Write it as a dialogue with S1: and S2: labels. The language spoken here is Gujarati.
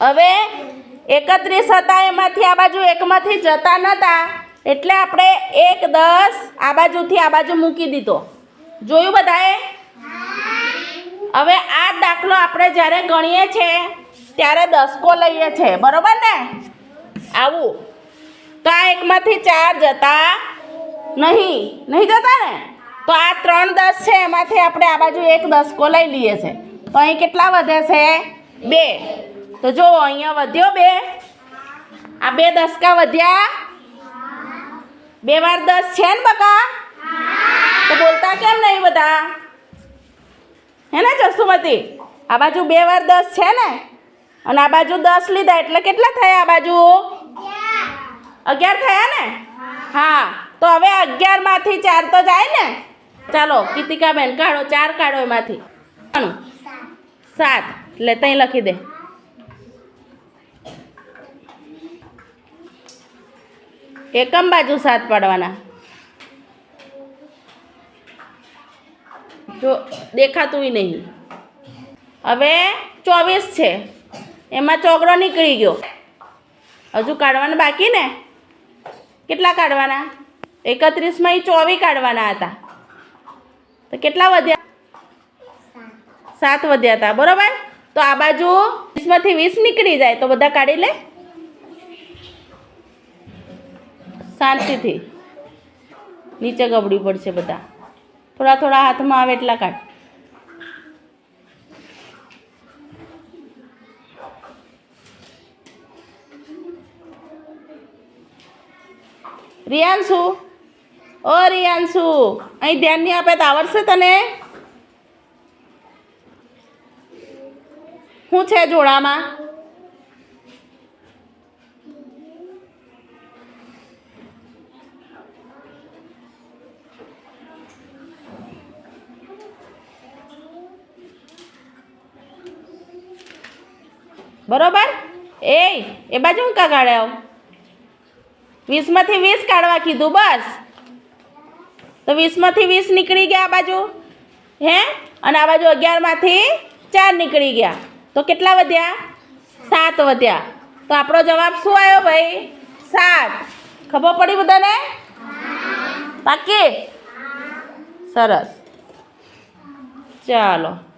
S1: હવે એકત્રીસ હતા, એમાંથી આ બાજુ એકમાંથી જતા નહોતા એટલે આપણે એક દસ આ બાજુથી આ બાજુ મૂકી દીધો. જોયું બધાએ? હવે આ દાખલો આપણે જ્યારે ગણીએ છીએ ત્યારે દસકો લઈએ છીએ બરોબર ને? આવું. તો આ એકમાંથી ચાર જતા નહીં. નહીં જતા ને? તો આ ત્રણ દસ છે, એમાંથી આપણે આ બાજુ એક દસકો લઈ લઈએ છીએ તો અહીં કેટલા વધે છે? બે. તો જો, અહીંયા વધ્યો બે. આ બે દસકા વધ્યા? બે વાર દસ છે ને બકા? તો બોલતા કેમ નહીં બધા? હે ને જસુમતી? આ બાજુ બે વાર દસ છે ને? અને આ બાજુ દસ લીધા, એટલે કેટલા થયા આ બાજુ? અગિયાર થયા ને? હા, તો હવે અગિયારમાંથી ચાર તો જાય ને? ચાલો, કીતિકાબેન, કાઢો, ચાર કાઢો એમાંથી? સાત. એટલે ત્યાં લખી દે. એકમ બાજુ સાત પાડવાના. જો, દેખાતું નહીં. હવે ચોવીસ છે. એમાં ચોગડો નીકળી ગયો. હજુ કાઢવાના બાકી ને? કેટલા કાઢવાના? એકત્રીસમાં એ ચોવીસ કાઢવાના હતા. તો કેટલા વધ્યા? સાત વધ્યા હતા. બરોબર? તો આ બાજુ વીસમાંથી વીસ નીકળી જાય. તો બધા કાઢી લે. શાંતિથી. નીચે ગબડી પડશે બધા. થોડા થોડા હાથમાં આવે એટલા કાઢ. રિયાંશુ. ઓ રિયાંશુ, અહીં ધ્યાન નહીં આપે તો આવડશે તને? શું છે જોડામાં? બરોબર? એ એ બાજુ હું કા કાઢ્યા વીસમાંથી વીસ કાઢવા કીધું બસ. તો વીસમાંથી વીસ નીકળી ગયા આ બાજુ? હે? અને આ બાજુ અગિયારમાંથી ચાર નીકળી ગયા. તો કેટલા વધ્યા? સાત વધ્યા. તો આપણો જવાબ શું આવ્યો ભાઈ? સાત. ખબર પડી બધાને? પાકી સરસ. ચાલો.